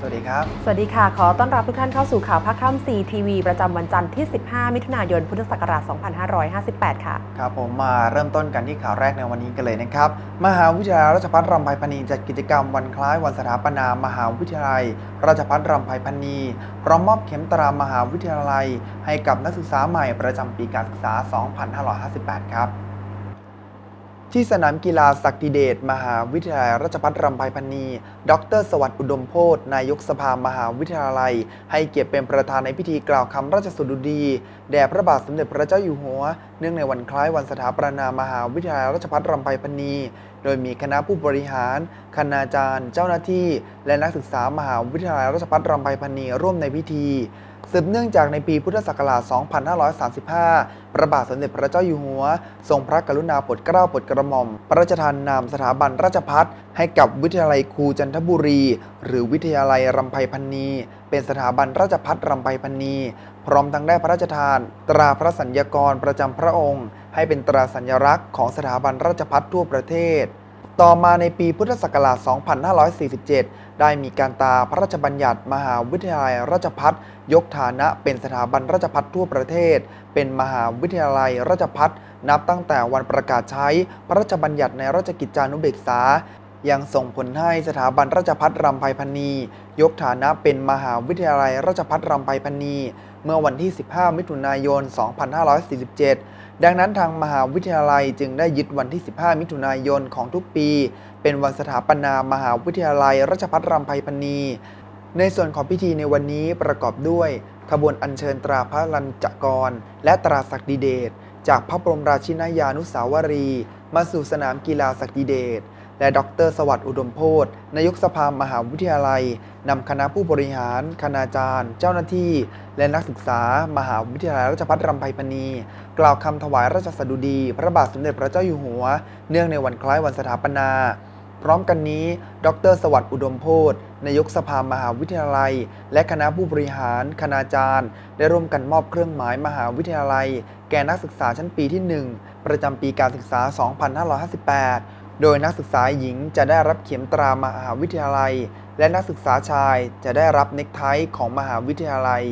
สวัสดีครับ สวัสดีค่ะ ขอต้อนรับทุกท่านเข้าสู่ข่าวภาคค่ำ4ทีวีประจำวันจันทร์ที่ 15 มิถุนายน พุทธศักราช 2558 ค่ะ ครับผมมาเริ่มต้นกันที่ข่าวแรกในวันนี้กันเลยนะครับ มหาวิทยาลัยราชภัฏรำไพพรรณีจัดกิจกรรมวันคล้ายวันสถาปนามหาวิทยาลัย ราชภัฏรำไพพรรณีพร้อมมอบเข็มตรามหาวิทยาลัย ให้กับนักศึกษาใหม่ประจำปีการศึกษา 2558 ครับ ที่สนามกีฬาศักดิเดช มหาวิทยาลัยราชภัฏรำไพพรรณีดร สวัสดิ์อุดมโพธนายกสภามหาวิทยาลัย ให้เกียรติเป็นประธานในพิธีกล่าวคำราชสดุดี แด่พระบาทสมเด็จพระเจ้าอยู่หัว เนื่องในวันคล้ายวันสถาปนามหาวิทยาลัยราชภัฏรำไพพรรณีโดยมีคณะผู้บริหาร คณาจารย์ เจ้าหน้าที่ และนักศึกษามหาวิทยาลัยราชภัฏรำไพพรรณีร่วมในพิธีสืบเนื่องจากในปีพุทธศักราช 2535 พระบาทสมเด็จพระเจ้าอยู่หัว ทรงพระกรุณาโปรดเกล้าโปรดกระหม่อม พระราชทานนามสถาบันราชพัฒให้กับวิทยาลัยครูจันทบุรี หรือวิทยาลัยรำไพพันนี เป็นสถาบันราชพัฒรำไพพันนี พร้อมทั้งได้พระราชทาน ตราพระสัญญากรประจำพระองค์ ให้เป็นตราสัญลักษณ์ของสถาบันราชพัฒทั่วประเทศ ต่อมาในปีพุทธศักราช 2547 ได้มีการตาพระราชบัญญัติมหาวิทยาลัยราชพัฒยกฐานะเป็นสถาบันราชพัฒทั่วประเทศ เป็นมหาวิทยาลัยราชพัฒนับตั้งแต่วันประกาศใช้พระราชบัญญัติในราชกิจจานุเบกษา ยังส่งผลให้สถาบันราชพัฒรำไพพรรณียกฐานะเป็นมหาวิทยาลัยราชพัฒรำไพพรรณีเมื่อวันที่ 15 มิถุนายน 2547 ดังนั้นทางมหาวิทยาลัยจึงได้ยึดวันที่ 15 มิถุนายนของทุกปี เป็นวันสถาปนามหาวิทยาลัยราชภัฏรำไพพรรณีในส่วนของพิธีในวันนี้ประกอบด้วยขบวนอัญเชิญตราพระลัญจกร และตราศักดิเดชจากพระบรมราชินญานุสาวรี มาสู่สนามกีฬาศักดิเดช และดร สวัสดิ์อุดมโพธนายกสภามหาวิทยาลัยนำคณะผู้บริหาร คณาจารย์ เจ้าหน้าที่ และนักศึกษา มหาวิทยาลัยราชภัฏรำไพพรรณี กล่าวคำถวายราชสดุดี พระบาทสมเด็จพระเจ้าอยู่หัว เนื่องในวันคล้ายวันสถาปนา พร้อมกันนี้ ดร สวัสดิ์อุดมโพธนายกสภามหาวิทยาลัย และคณะผู้บริหาร คณาจารย์ ได้ร่วมกันมอบเครื่องหมายมหาวิทยาลัย แก่นักศึกษาชั้นปีที่ 1 ประจำปีการศึกษา 2558 โดยนักศึกษาหญิงจะได้รับเข็มตรามหาวิทยาลัย และนักศึกษาชายจะได้รับเน็กไทของมหาวิทยาลัย